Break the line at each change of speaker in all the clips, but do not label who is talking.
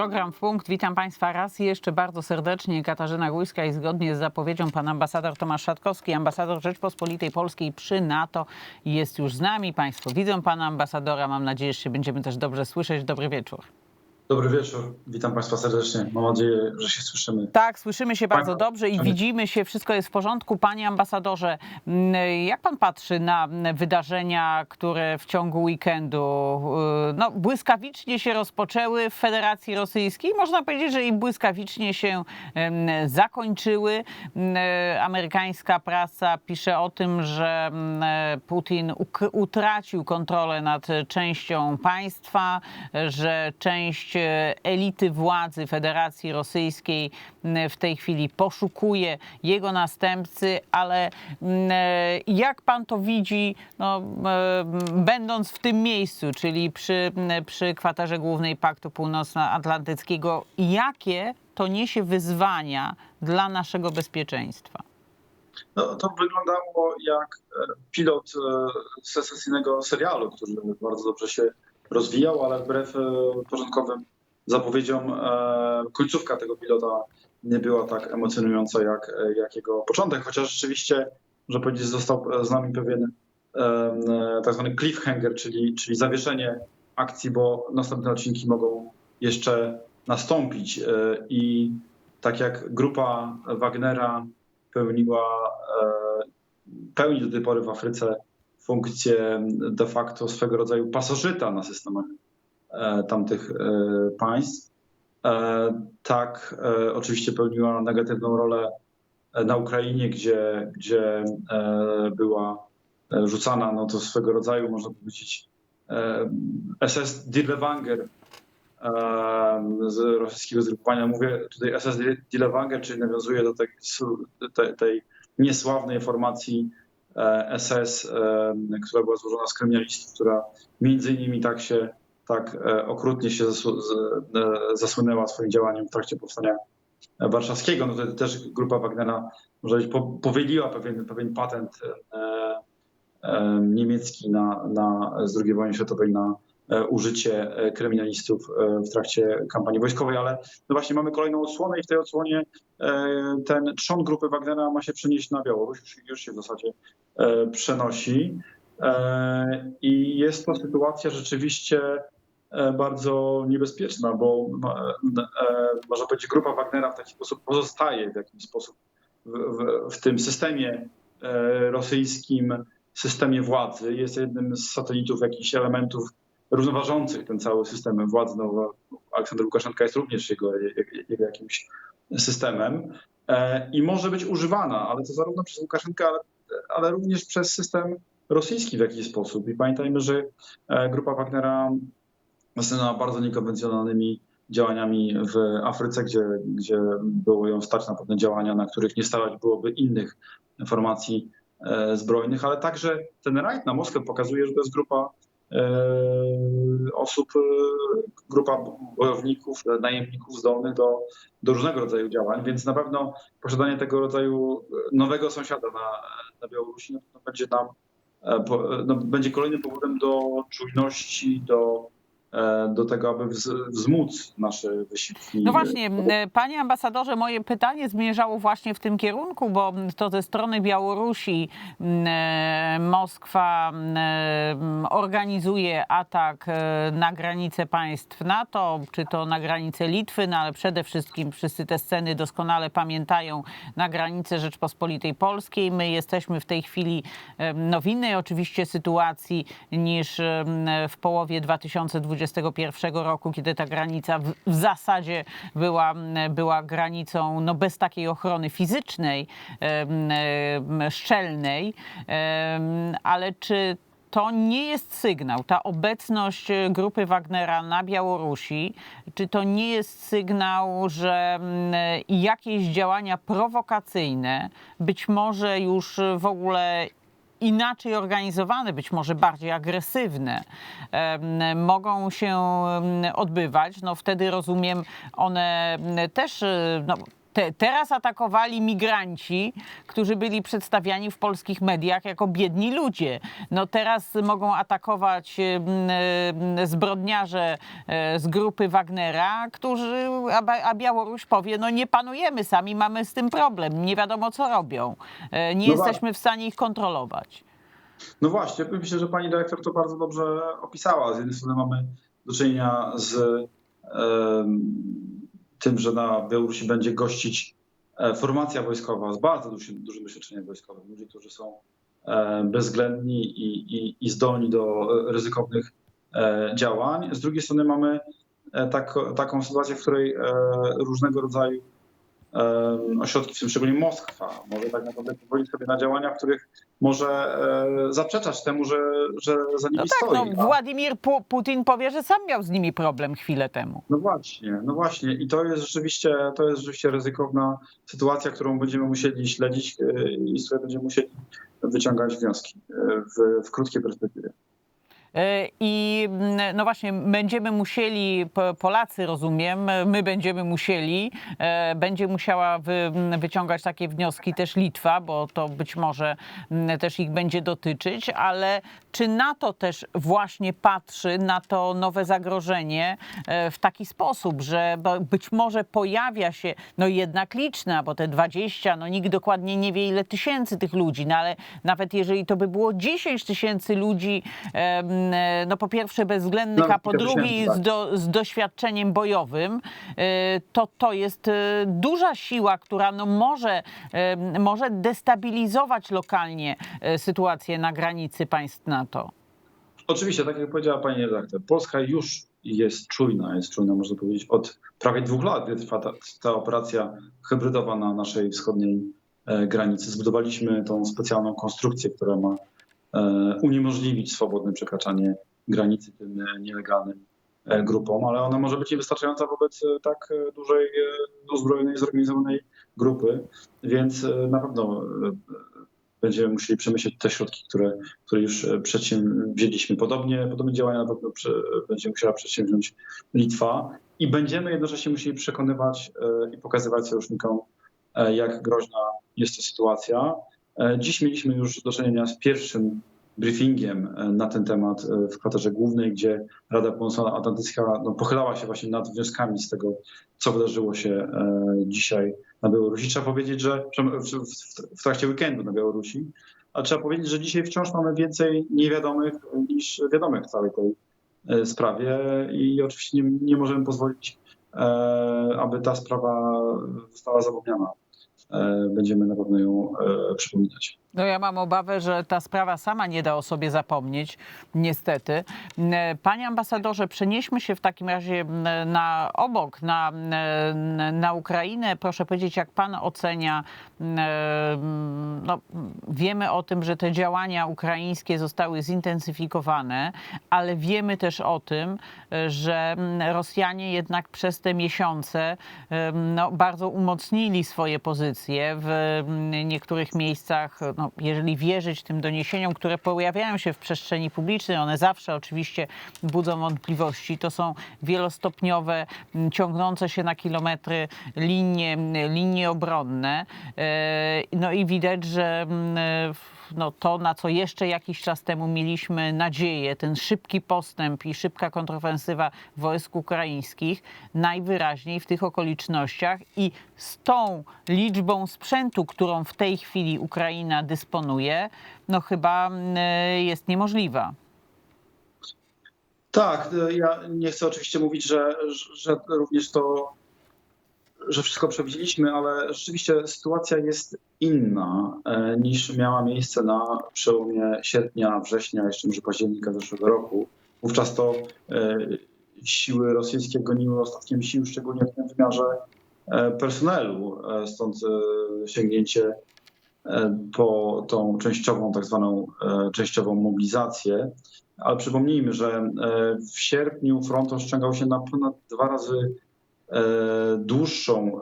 Program punkt. Witam Państwa raz jeszcze bardzo serdecznie. Katarzyna Gujska i zgodnie z zapowiedzią pan ambasador Tomasz Szatkowski, ambasador Rzeczpospolitej Polskiej przy NATO jest już z nami. Państwo widzą pana ambasadora. Mam nadzieję, że się będziemy też dobrze słyszeć. Dobry wieczór.
Dobry wieczór, witam Państwa serdecznie. Mam nadzieję, że się słyszymy.
Tak, słyszymy się bardzo
Państwo-
dobrze i widzimy się, wszystko jest w porządku. Panie ambasadorze, jak pan patrzy na wydarzenia, które w ciągu weekendu y, no, błyskawicznie się rozpoczęły w Federacji Rosyjskiej? Można powiedzieć, że i błyskawicznie się zakończyły. Amerykańska prasa pisze o tym, że Putin utracił kontrolę nad częścią państwa, że część elity władzy Federacji Rosyjskiej w tej chwili poszukuje jego następcy, ale e, jak pan to widzi, no, e, będąc w tym miejscu, czyli przy, przy kwaterze głównej Paktu Północnoatlantyckiego, jakie to niesie wyzwania dla naszego bezpieczeństwa?
No, to wyglądało jak e, pilot e, sesyjnego serialu, który bardzo dobrze się rozwijał, ale wbrew e, początkowym zapowiedziom e, końcówka tego pilota nie była tak emocjonująca jak, e, jak jego początek, chociaż rzeczywiście, że powiedzieć, został z nami pewien tak zwany cliffhanger, czyli, czyli zawieszenie akcji, bo następne odcinki mogą jeszcze nastąpić. I tak jak grupa Wagnera pełniła, pełni do tej pory w Afryce funkcję de facto swego rodzaju pasożyta na systemach e, tamtych e, państw. E, Tak, oczywiście pełniła negatywną rolę na Ukrainie, gdzie, gdzie była rzucana, no to swego rodzaju, można powiedzieć, SS Dirlewanger z rosyjskiego zgrupowania. Mówię tutaj SS Dirlewanger, czyli nawiązuje do tej, tej, niesławnej formacji SS, e, która była złożona z kryminalistów, która między innymi tak się tak e, okrutnie się e, zasłynęła swoim działaniem w trakcie powstania warszawskiego. No to też grupa Wagnera, powiedzieć, po- powieliła pewien, pewien patent e, e, niemiecki na, na, z II wojny światowej na e, użycie e, kryminalistów e, w trakcie kampanii wojskowej, ale no właśnie mamy kolejną odsłonę i w tej odsłonie e, ten trzon grupy Wagnera ma się przenieść na Białoruś, już, się w zasadzie e, przenosi. E, I jest to sytuacja rzeczywiście e, bardzo niebezpieczna, bo e, można powiedzieć, grupa Wagnera w taki sposób pozostaje w jakiś sposób w, w, w tym systemie e, rosyjskim, systemie władzy. Jest jednym z satelitów jakichś elementów równoważących ten cały system władzy. No, Aleksander Łukaszenka jest również jego, jego jakimś systemem e, i może być używana, ale to zarówno przez Łukaszenkę, ale, ale również przez system rosyjski w jakiś sposób. I pamiętajmy, że e, grupa Wagnera zaczyna bardzo niekonwencjonalnymi działaniami w Afryce, gdzie, gdzie było ją stać na pewne działania, na których nie stać byłoby innych formacji e, zbrojnych, ale także ten rajd na Moskwę pokazuje, że to jest grupa osób, e, grupa bojowników, e, najemników zdolnych do, do różnego rodzaju działań, więc na pewno posiadanie tego rodzaju nowego sąsiada na, na Białorusi no, będzie nam e, no, będzie kolejnym powodem do czujności, do, e, do tego, aby wz, wzmóc nasze wysiłki.
No właśnie, panie ambasadorze, moje pytanie zmierzało właśnie w tym kierunku, bo to ze strony Białorusi e, Moskwa e, organizuje atak e, na granice państw NATO, czy to na granice Litwy, no ale przede wszystkim wszyscy te sceny doskonale pamiętają na granice Rzeczpospolitej Polskiej. My jesteśmy w tej chwili e, no, w innej oczywiście sytuacji niż e, w połowie 2021 roku, kiedy ta granica w, w zasadzie była, była granicą no, bez takiej ochrony fizycznej, szczelnej, ale czy to nie jest sygnał, ta obecność e, grupy Wagnera na Białorusi, czy to nie jest sygnał, że jakieś działania prowokacyjne, być może już w ogóle inaczej organizowane, być może bardziej agresywne, mogą się odbywać, no wtedy rozumiem, one też e, no, te, teraz atakowali migranci, którzy byli przedstawiani w polskich mediach jako biedni ludzie. No teraz mogą atakować zbrodniarze e, z grupy Wagnera, którzy, a, Białoruś powie, no nie panujemy sami, mamy z tym problem, nie wiadomo co robią, E, nie
No tak.
jesteśmy w stanie ich kontrolować.
No właśnie, myślę, że pani dyrektor to bardzo dobrze opisała. Z jednej strony mamy do czynienia z tym, że na Białorusi będzie gościć e, formacja wojskowa z bardzo dużym, dużym doświadczeniem wojskowym. Ludzie, którzy są e, bezwzględni i, i, i zdolni do e, ryzykownych działań. Z drugiej strony mamy tak, taką sytuację, w której różnego rodzaju ośrodki, w tym szczególnie Moskwa, może tak naprawdę pozwolić sobie na działania, w których może e, zaprzeczać temu, że, że za nimi
No tak,
stoi.
no, Władimir Pu- Putin powie, że sam miał z nimi problem chwilę temu.
No właśnie, no właśnie. I to jest rzeczywiście, to jest rzeczywiście ryzykowna sytuacja, którą będziemy musieli śledzić e, i z której będziemy musieli wyciągać wnioski e, w, w krótkiej perspektywie.
E, I mm, no właśnie, będziemy musieli, Po- Polacy rozumiem, my będziemy musieli, e, będzie musiała wy, m, wyciągać takie wnioski też Litwa, bo to być może m, też ich będzie dotyczyć, ale czy NATO też właśnie patrzy na to nowe zagrożenie e, w taki sposób, że być może pojawia się, no jednak liczna, bo te 20, no nikt dokładnie nie wie ile tysięcy tych ludzi, no ale nawet jeżeli to by było 10 tysięcy ludzi, no po pierwsze bezwzględnych,
No,
a po drugie z,
tak.
do, z doświadczeniem bojowym, e, to to jest e, duża siła, która no może, em, może destabilizować lokalnie sytuację na granicy państw NATO.
Oczywiście, tak jak powiedziała pani redaktor, Polska już jest czujna, jest czujna, można powiedzieć, od prawie dwóch lat, gdy trwa ta, ta operacja hybrydowa na naszej wschodniej e, granicy. Zbudowaliśmy tą specjalną konstrukcję, która ma uniemożliwić swobodne przekraczanie granicy tym e, nielegalnym e, grupom, ale ona może być niewystarczająca wobec e, tak e, dużej, e, uzbrojonej, zorganizowanej grupy, więc e, na pewno e, będziemy musieli przemyśleć te środki, które, które już e, przedsięwzięliśmy. Podobnie, podobne działania na pewno będzie musiała przedsięwziąć Litwa i będziemy jednocześnie musieli przekonywać e, i pokazywać sojusznikom, e, jak groźna jest to sytuacja. E, Dziś mieliśmy już do czynienia z pierwszym briefingiem e, na ten temat e, w kwaterze głównej, gdzie Rada Północnoatlantycka no, pochylała się właśnie nad wnioskami z tego, co wydarzyło się dzisiaj na Białorusi. Trzeba powiedzieć, że w, trakcie weekendu na Białorusi, a trzeba powiedzieć, że dzisiaj wciąż mamy więcej niewiadomych niż wiadomych w całej tej sprawie i oczywiście nie, nie możemy pozwolić, aby ta sprawa została zapomniana. E, Będziemy na pewno ją e, przypominać.
No ja mam obawę, że ta sprawa sama nie da o sobie zapomnieć, niestety. E, Panie ambasadorze, przenieśmy się w takim razie na obok, na, na Ukrainę. Proszę powiedzieć, jak pan ocenia, no, wiemy o tym, że te działania ukraińskie zostały zintensyfikowane, ale wiemy też o tym, że Rosjanie jednak przez te miesiące no, bardzo umocnili swoje pozycje w m, niektórych miejscach, no, jeżeli wierzyć tym doniesieniom, które pojawiają się w przestrzeni publicznej, one zawsze oczywiście budzą wątpliwości. To są wielostopniowe, m, ciągnące się na kilometry linie, m, linie obronne. E, No i widać, że w- no, to, na co jeszcze jakiś czas temu mieliśmy nadzieję, ten szybki postęp i szybka kontrofensywa wojsk ukraińskich, najwyraźniej w tych okolicznościach i z tą liczbą sprzętu, którą w tej chwili Ukraina dysponuje, no chyba mm, jest niemożliwa.
Tak, e, ja nie chcę oczywiście mówić, że, że również to, że wszystko przewidzieliśmy, ale rzeczywiście sytuacja jest inna e, niż miała miejsce na przełomie sierpnia, września, jeszcze może października zeszłego roku. Wówczas to e, siły rosyjskie goniły ostatkiem sił, szczególnie w tym wymiarze e, personelu, stąd sięgnięcie po tą częściową, tak zwaną częściową mobilizację. Ale przypomnijmy, że w sierpniu front rozciągał się na ponad dwa razy dłuższą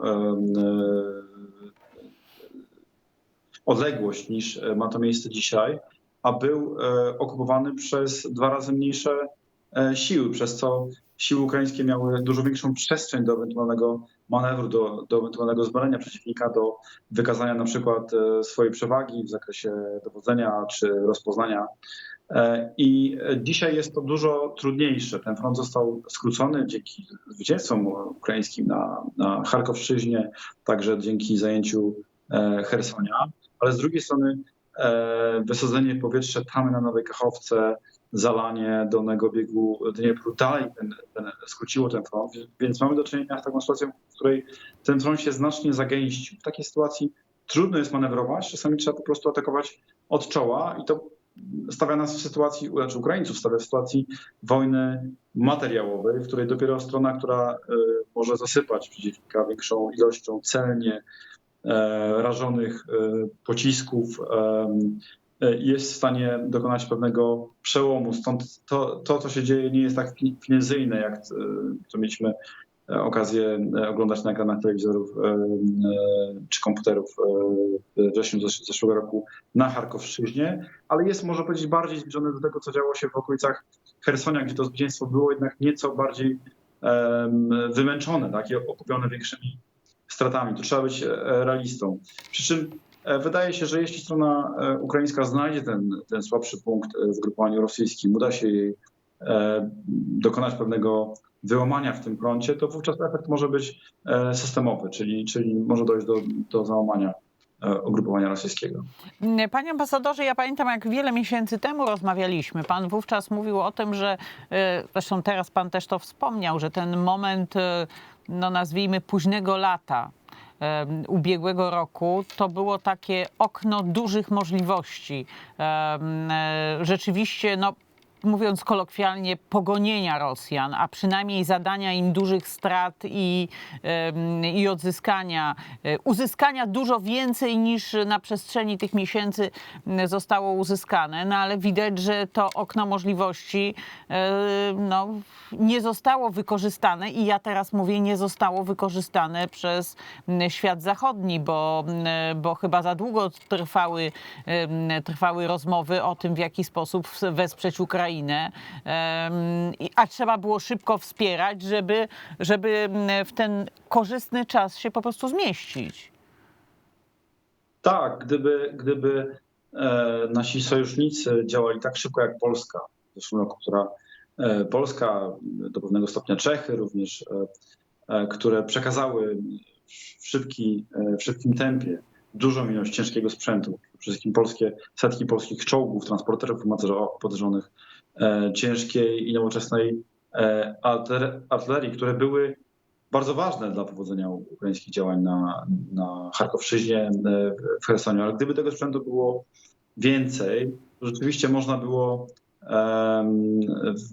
odległość niż ma to miejsce dzisiaj, a był e, okupowany przez dwa razy mniejsze e, siły, przez co siły ukraińskie miały dużo większą przestrzeń do ewentualnego manewru, do, do ewentualnego zbalenia przeciwnika, do wykazania na przykład e, swojej przewagi w zakresie dowodzenia czy rozpoznania. E, I dzisiaj jest to dużo trudniejsze. Ten front został skrócony dzięki zwycięstwom ukraińskim na, na Charkowszczyźnie, także dzięki zajęciu e, Hersonia, ale z drugiej strony e, wysadzenie w powietrze tamy na Nowej Kachowce, zalanie dolnego biegu Dniepru dalej ten, ten, skróciło ten front, więc mamy do czynienia z taką sytuacją, w której ten front się znacznie zagęścił. W takiej sytuacji trudno jest manewrować, czasami trzeba po prostu atakować od czoła i to stawia nas w sytuacji, znaczy Ukraińców stawia w sytuacji wojny materiałowej, w której dopiero strona, która y, może zasypać przeciwnika większą ilością celnie e, rażonych e, pocisków, e, jest w stanie dokonać pewnego przełomu. Stąd to, to co się dzieje, nie jest tak finezyjne, jak e, to mieliśmy e, okazję e, oglądać na ekranach telewizorów e, e, czy komputerów e, we wrześniu zesz- zeszłego roku na Charkowszczyźnie, ale jest, można powiedzieć, bardziej zbliżony do tego, co działo się w okolicach Hersonia, gdzie to zwycięstwo było jednak nieco bardziej wymęczone tak, i okupione większymi stratami. Tu trzeba być e, realistą. Przy czym e, wydaje się, że jeśli strona e, ukraińska znajdzie ten, ten słabszy punkt w grupowaniu rosyjskim, uda się jej dokonać pewnego wyłamania w tym froncie, to wówczas efekt może być systemowy, czyli, czyli może dojść do, do załamania ugrupowania rosyjskiego.
Panie ambasadorze, ja pamiętam, jak wiele miesięcy temu rozmawialiśmy. Pan wówczas mówił o tym, że zresztą teraz pan też to wspomniał, że ten moment, no nazwijmy późnego lata ubiegłego roku, to było takie okno dużych możliwości. E, Rzeczywiście, no mówiąc kolokwialnie, pogonienia Rosjan, a przynajmniej zadania im dużych strat i, i odzyskania, e, uzyskania dużo więcej niż na przestrzeni tych miesięcy zostało uzyskane. No ale widać, że to okno możliwości e, no, nie zostało wykorzystane i ja teraz mówię, nie zostało wykorzystane przez świat zachodni, bo, bo chyba za długo trwały, trwały rozmowy o tym, w jaki sposób wesprzeć Ukrainę, I- a trzeba było szybko wspierać, żeby, żeby w ten korzystny czas się po prostu zmieścić.
Tak, gdyby, gdyby e, nasi sojusznicy działali tak szybko jak Polska w zeszłym roku, która e, Polska, do pewnego stopnia Czechy również, e, które przekazały w, szybki, w szybkim tempie dużą ilość ciężkiego sprzętu, przede wszystkim polskie, setki polskich czołgów, transporterów opancerzonych, ciężkiej i nowoczesnej e, artyler- artylerii, które były bardzo ważne dla powodzenia ukraińskich działań na, na Charkowszczyźnie, e, w Chersoniu. Ale gdyby tego sprzętu było więcej, to rzeczywiście można było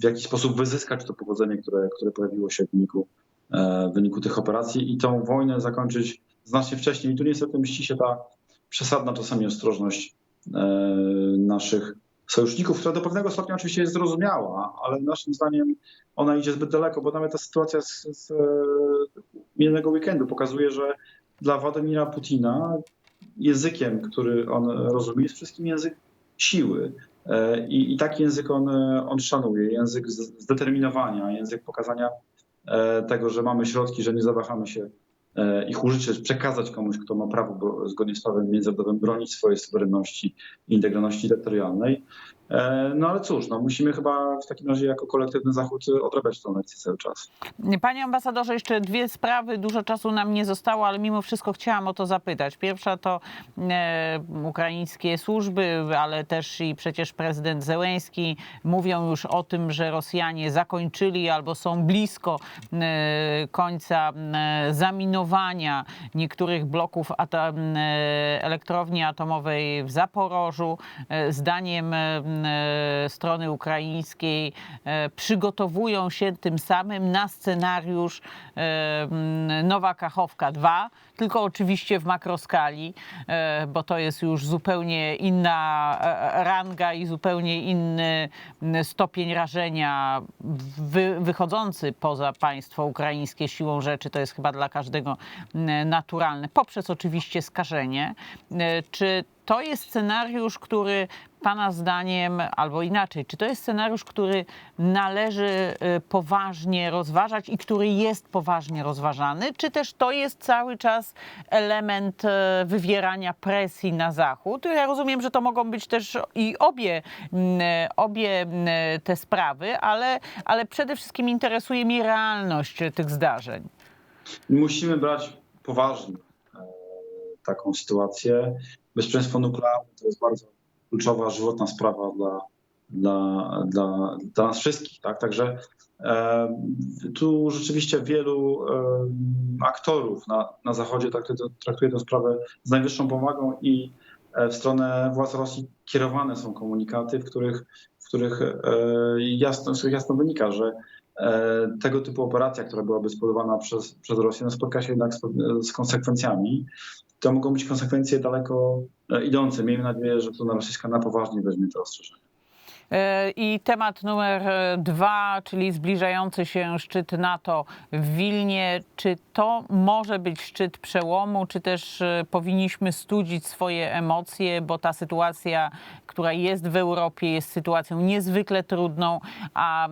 w jakiś sposób wyzyskać to powodzenie, które, które pojawiło się w wyniku, e, w wyniku tych operacji i tą wojnę zakończyć znacznie wcześniej. I tu niestety mści się ta przesadna czasami ostrożność e, naszych sojuszników, która do pewnego stopnia oczywiście jest zrozumiała, ale naszym zdaniem ona idzie zbyt daleko, bo nawet ta sytuacja z, z e, minionego weekendu pokazuje, że dla Władimira Putina językiem, który on rozumie, jest wszystkim język siły. E, I, i taki język on, on szanuje, język zdeterminowania, język pokazania e, tego, że mamy środki, że nie zawahamy się ich użyć, przekazać komuś, kto ma prawo bo, zgodnie z prawem międzynarodowym bronić swojej suwerenności i integralności terytorialnej. E, No ale cóż, no musimy chyba w takim razie jako kolektywny Zachód odrabiać tę lekcję cały czas.
Panie ambasadorze, jeszcze dwie sprawy. Dużo czasu nam nie zostało, ale mimo wszystko chciałam o to zapytać. Pierwsza to e, ukraińskie służby, ale też i przecież prezydent Zełęński mówią już o tym, że Rosjanie zakończyli albo są blisko e, końca e, zaminowania niektórych bloków ata- e, elektrowni atomowej w Zaporożu. E, Zdaniem strony ukraińskiej e, przygotowują się tym samym na scenariusz e, Nowa Kachowka 2, tylko oczywiście w makroskali, e, bo to jest już zupełnie inna e, ranga i zupełnie inny stopień rażenia wy, wychodzący poza państwo ukraińskie siłą rzeczy. To jest chyba dla każdego naturalne, poprzez oczywiście skażenie. E, Czy to jest scenariusz, który Pana zdaniem, albo inaczej, czy to jest scenariusz, który należy y, poważnie rozważać i który jest poważnie rozważany, czy też to jest cały czas element e, wywierania presji na Zachód? Ja rozumiem, że to mogą być też i obie, obie te sprawy, ale, ale przede wszystkim interesuje mnie realność tych zdarzeń.
Musimy brać poważnie taką sytuację. Bezpieczeństwo nuklearne to jest bardzo kluczowa, żywotna sprawa dla, dla, dla, dla nas wszystkich. Tak? Także e, tu rzeczywiście wielu e, aktorów na, na Zachodzie traktuje, traktuje tę sprawę z najwyższą powagą i e, w stronę władz Rosji kierowane są komunikaty, w których, w których e, jasno, z których jasno wynika, że e, tego typu operacja, która byłaby spowodowana przez, przez Rosję, no spotka się jednak z, z konsekwencjami. To mogą być konsekwencje daleko e, idące. Miejmy nadzieję, że strona rosyjska na poważnie weźmie te ostrzeżenia.
E, I temat numer e, dwa, czyli zbliżający się szczyt NATO w Wilnie. Czy to może być szczyt przełomu, czy też e, powinniśmy studzić swoje emocje, bo ta sytuacja, która jest w Europie, jest sytuacją niezwykle trudną, a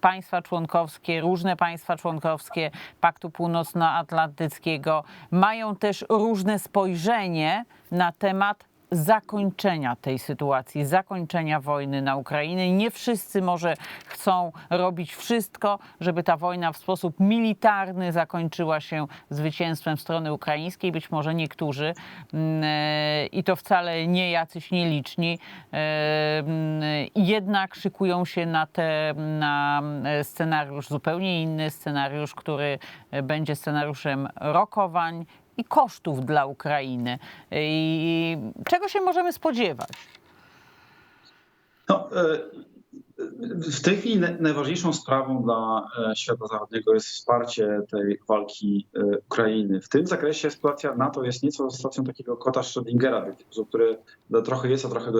państwa członkowskie, różne państwa członkowskie Paktu Północnoatlantyckiego mają też różne spojrzenie na temat zakończenia tej sytuacji, zakończenia wojny na Ukrainie. Nie wszyscy może chcą robić wszystko, żeby ta wojna w sposób militarny zakończyła się zwycięstwem strony ukraińskiej. Być może niektórzy mm, e, i to wcale nie jacyś nieliczni, e, mm, jednak szykują się na, te, na scenariusz zupełnie inny, scenariusz, który będzie scenariuszem rokowań, i kosztów dla Ukrainy. I czego się możemy spodziewać?
No, e, w tej chwili naj- najważniejszą sprawą dla e, świata zachodniego jest wsparcie tej walki e, Ukrainy. W tym zakresie sytuacja NATO jest nieco sytuacją takiego kota Schrödingera, w który trochę jest, a trochę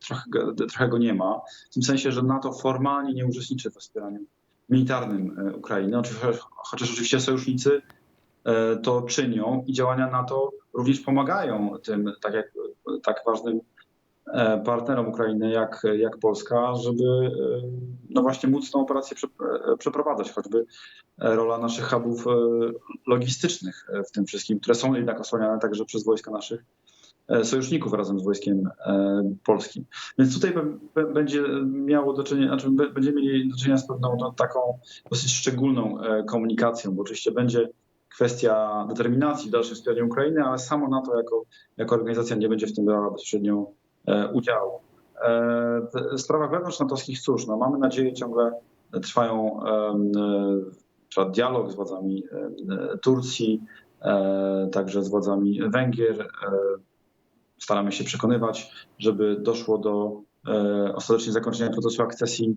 trochę, trochę go nie ma. W tym sensie, że NATO formalnie nie uczestniczy we wspieraniu militarnym Ukrainy, chociaż oczywiście sojusznicy to czynią i działania NATO również pomagają tym tak, jak, tak ważnym e, partnerom Ukrainy jak, jak Polska, żeby e, no właśnie móc tą operację prze- e, przeprowadzać, choćby e, rola naszych hubów e, logistycznych e, w tym wszystkim, które są jednak osłaniane także przez wojska naszych e, sojuszników razem z wojskiem e, polskim. Więc tutaj będzie miało do czynienia, znaczy będziemy mieli do czynienia z pewną no, taką dosyć szczególną e, komunikacją, bo oczywiście będzie kwestia determinacji w dalszym wspieraniu Ukrainy, ale samo NATO jako, jako organizacja nie będzie w tym brała bezpośrednio e, udziału. E, W sprawach wewnątrznatowskich, cóż, no, mamy nadzieję, ciągle trwają e, dialog z władzami Turcji, także z władzami Węgier. Staramy się przekonywać, żeby doszło do ostatecznie zakończenia procesu akcesji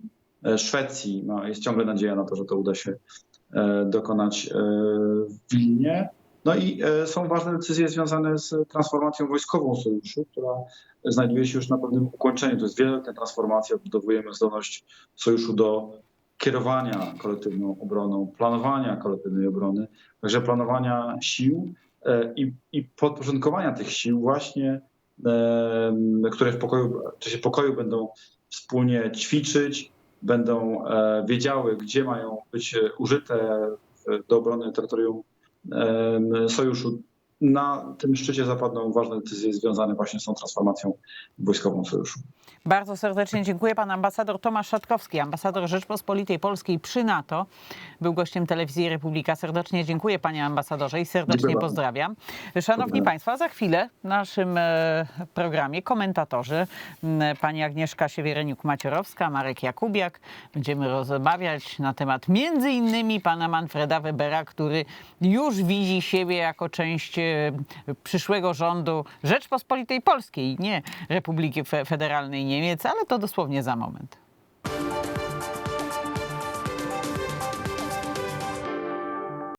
Szwecji. No, jest ciągle nadzieja na to, że to uda się dokonać e, w Wilnie. No i e, są ważne decyzje związane z transformacją wojskową sojuszu, która znajduje się już na pewnym ukończeniu. To jest wielka transformacja, odbudowujemy zdolność sojuszu do kierowania kolektywną obroną, planowania kolektywnej obrony, także planowania sił e, i, i podporządkowania tych sił właśnie, e, które w pokoju, w czasie pokoju będą wspólnie ćwiczyć, będą e, wiedziały, gdzie mają być e, użyte w- do obrony terytorium sojuszu. Na tym szczycie zapadną ważne decyzje związane właśnie z tą transformacją wojskową sojuszu.
Bardzo serdecznie dziękuję. Pan ambasador Tomasz Szatkowski, ambasador Rzeczpospolitej Polskiej przy NATO, był gościem telewizji Republika. Serdecznie dziękuję panie ambasadorze i serdecznie
Dziękuję
pozdrawiam. Szanowni. Państwo, za chwilę w naszym e, programie komentatorzy pani Agnieszka Siewiereniuk-Macierowska, Marek Jakubiak. Będziemy rozmawiać na temat między innymi pana Manfreda Webera, który już widzi siebie jako część e, przyszłego rządu Rzeczpospolitej Polskiej, nie Republiki Fe- Federalnej Niemiec, ale to dosłownie za moment.